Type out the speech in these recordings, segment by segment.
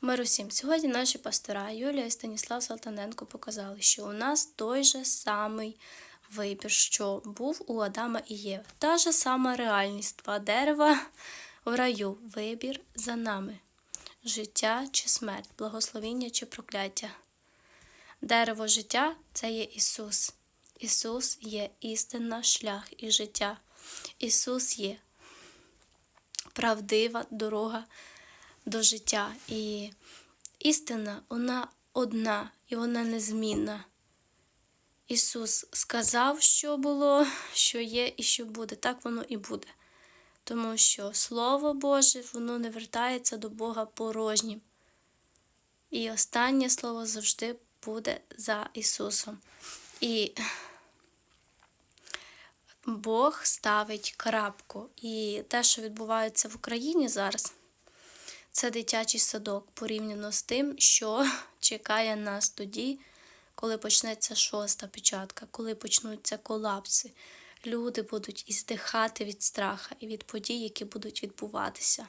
Мир усім. Сьогодні наші пастора Юлія і Станіслав Салтаненко показали, що у нас той же самий вибір, що був у Адама і Єви. Та ж сама реальність два дерева в раю. Вибір за нами. Життя чи смерть, благословіння чи прокляття. Дерево життя це є Ісус. Ісус є істина, шлях і життя. Ісус є правдива дорога до життя. І істина, вона одна і вона незмінна. Ісус сказав, що було, що є і що буде. Так воно і буде. Тому що Слово Боже, воно не вертається до Бога порожнім. І останнє слово завжди буде за Ісусом. І Бог ставить крапку. І те, що відбувається в Україні зараз, це дитячий садок порівняно з тим, що чекає нас тоді, коли почнеться шоста печатка, коли почнуться колапси. Люди будуть іздихати від страха і від подій, які будуть відбуватися.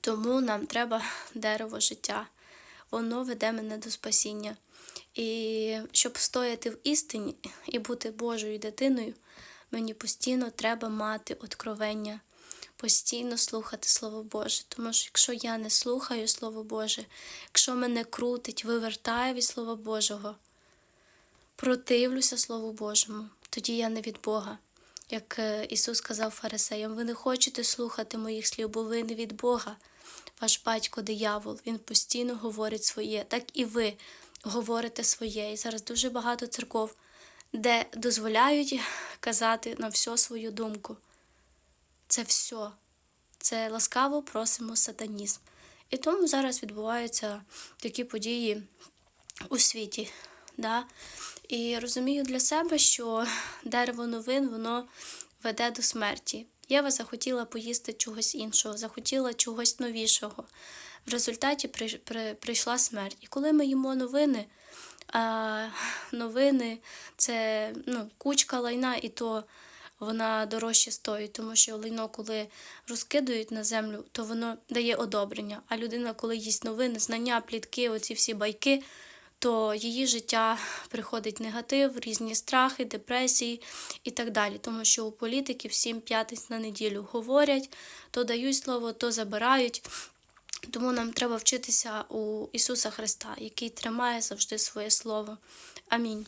Тому нам треба дерево життя. Воно веде мене до спасіння. І щоб стояти в істині і бути Божою дитиною, мені постійно треба мати откровення, постійно слухати Слово Боже. Тому що якщо я не слухаю Слово Боже, якщо мене крутить, вивертає від Слова Божого, противлюся Слову Божому, тоді я не від Бога. Як е, Ісус сказав фарисеям, ви не хочете слухати моїх слів, бо ви не від Бога. Ваш батько диявол, він постійно говорить своє, так і ви говорите своє. І зараз дуже багато церков, де дозволяють казати на всю свою думку. Це все. Це ласкаво просимо сатанізм. І тому зараз відбуваються такі події у світі. Да? І розумію для себе, що дерево новин воно веде до смерті. Єва захотіла поїсти чогось іншого, захотіла чогось новішого. В результаті при, при, прийшла смерть. І коли ми їмо новини, а новини це ну, кучка лайна, і то вона дорожче стоїть, тому що лайно, коли розкидують на землю, то воно дає одобрення. А людина, коли їсть новини, знання, плітки, оці всі байки, то її життя приходить негатив, різні страхи, депресії і так далі. Тому що у політиків сім п'ятниць на неділю говорять, то дають слово, то забирають. Тому нам треба вчитися у Ісуса Христа, який тримає завжди своє Слово. Амінь.